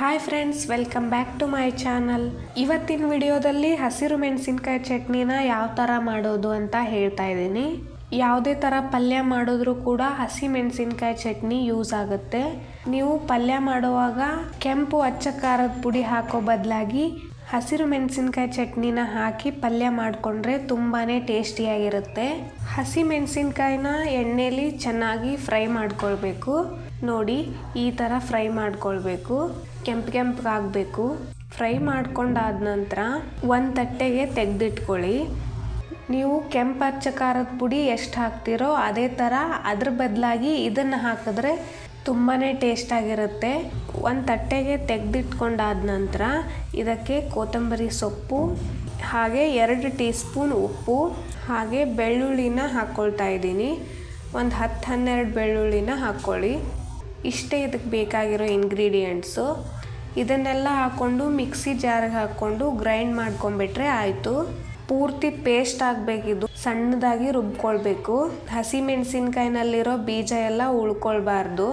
Hi friends welcome back to my channel ಇವತ್ತಿನ ವಿಡಿಯೋದಲ್ಲಿ ಹಸಿರು ಮೆಣಸಿನ್ಕಾಯಿ ಚಟ್ನಿನ ಯಾವ ಥರ ಮಾಡೋದು ಅಂತ ಹೇಳ್ತಾ ಇದ್ದೀನಿ. ಯಾವುದೇ ಥರ ಪಲ್ಯ ಮಾಡಿದ್ರೂ ಕೂಡ ಹಸಿ ಮೆಣಸಿನ್ಕಾಯಿ ಚಟ್ನಿ ಯೂಸ್ ಆಗುತ್ತೆ. ನೀವು ಪಲ್ಯ ಮಾಡುವಾಗ ಕೆಂಪು ಅಚ್ಚ ಖಾರದ ಪುಡಿ ಹಾಕೋ ಬದಲಾಗಿ ಹಸಿರು ಮೆಣಸಿನ್ಕಾಯಿ ಚಟ್ನಿನ ಹಾಕಿ ಪಲ್ಯ ಮಾಡಿಕೊಂಡ್ರೆ ತುಂಬಾ ಟೇಸ್ಟಿಯಾಗಿರುತ್ತೆ. ಹಸಿ ಮೆಣಸಿನ್ಕಾಯಿನ ಎಣ್ಣೆಲಿ ಚೆನ್ನಾಗಿ ಫ್ರೈ ಮಾಡ್ಕೊಳ್ಬೇಕು. ನೋಡಿ, ಈ ಥರ ಫ್ರೈ ಮಾಡ್ಕೊಳ್ಬೇಕು. ಕೆಂಪು ಕೆಂಪಗಾಗಬೇಕು ಫ್ರೈ ಮಾಡ್ಕೊಂಡಾದ ನಂತರ ಒಂದು ತಟ್ಟೆಗೆ ತೆಗೆದಿಟ್ಕೊಳ್ಳಿ. ನೀವು ಕೆಂಪು ಅಚ್ಚ ಖಾರದ ಪುಡಿ ಎಷ್ಟು ಹಾಕ್ತಿರೋ ಅದೇ ಥರ ಅದ್ರ ಬದಲಾಗಿ ಇದನ್ನು ಹಾಕಿದ್ರೆ ತುಂಬಾ ಟೇಸ್ಟಾಗಿರುತ್ತೆ ಒಂದು ತಟ್ಟೆಗೆ ತೆಗೆದಿಟ್ಕೊಂಡಾದ ನಂತರ ಇದಕ್ಕೆ ಕೊತ್ತಂಬರಿ ಸೊಪ್ಪು, ಹಾಗೆ ಎರಡು ಟೀ ಸ್ಪೂನ್ ಉಪ್ಪು, ಹಾಗೆ ಬೆಳ್ಳುಳ್ಳಿನ ಹಾಕ್ಕೊಳ್ತಾ ಇದ್ದೀನಿ. ಒಂದು ಹತ್ತು ಹನ್ನೆರಡು ಬೆಳ್ಳುಳ್ಳಿನ ಹಾಕ್ಕೊಳ್ಳಿ ಇಷ್ಟೇ ಇದಕ್ಕೆ ಬೇಕಾಗಿರೋ ಇಂಗ್ರೀಡಿಯೆಂಟ್ಸು ಇದನ್ನೆಲ್ಲ ಹಾಕ್ಕೊಂಡು ಮಿಕ್ಸಿ ಜಾರಿಗೆ ಹಾಕ್ಕೊಂಡು ಗ್ರೈಂಡ್ ಮಾಡ್ಕೊಂಬಿಟ್ರೆ ಆಯಿತು. ಪೂರ್ತಿ ಪೇಸ್ಟ್ ಆಗಬೇಕಿದ್ದು, ಸಣ್ಣದಾಗಿ ರುಬ್ಕೊಳ್ಬೇಕು. ಹಸಿ ಮೆಣಸಿನಕಾಯಿನಲ್ಲಿರೋ ಬೀಜ ಎಲ್ಲ ಉಳ್ಕೊಳ್ಬಾರ್ದು.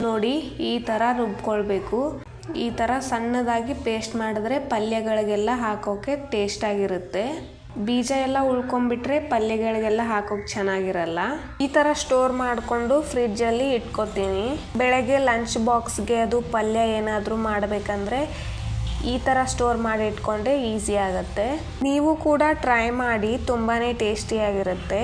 ನೋಡಿ, ಈ ಥರ ರುಬ್ಕೊಳ್ಬೇಕು. ಈ ಥರ ಸಣ್ಣದಾಗಿ ಪೇಸ್ಟ್ ಮಾಡಿದ್ರೆ ಪಲ್ಯಗಳಿಗೆಲ್ಲ ಹಾಕೋಕೆ ಟೇಸ್ಟಾಗಿರುತ್ತೆ ಬೀಜ ಎಲ್ಲ ಉಳ್ಕೊಂಡ್ಬಿಟ್ರೆ ಪಲ್ಯಗಳಿಗೆಲ್ಲ ಹಾಕೋಕೆ ಚೆನ್ನಾಗಿರಲ್ಲ. ಈ ಥರ ಸ್ಟೋರ್ ಮಾಡಿಕೊಂಡು ಫ್ರಿಡ್ಜಲ್ಲಿ ಇಟ್ಕೋತೀನಿ. ಬೆಳಗ್ಗೆ ಲಂಚ್ ಬಾಕ್ಸ್ಗೆ ಅದು ಪಲ್ಯ ಏನಾದರೂ ಮಾಡಬೇಕಂದ್ರೆ ಈ ಥರ ಸ್ಟೋರ್ ಮಾಡಿ ಇಟ್ಕೊಂಡ್ರೆ ಈಸಿ ಆಗುತ್ತೆ. ನೀವು ಕೂಡ ಟ್ರೈ ಮಾಡಿ ತುಂಬಾ ಟೇಸ್ಟಿಯಾಗಿರುತ್ತೆ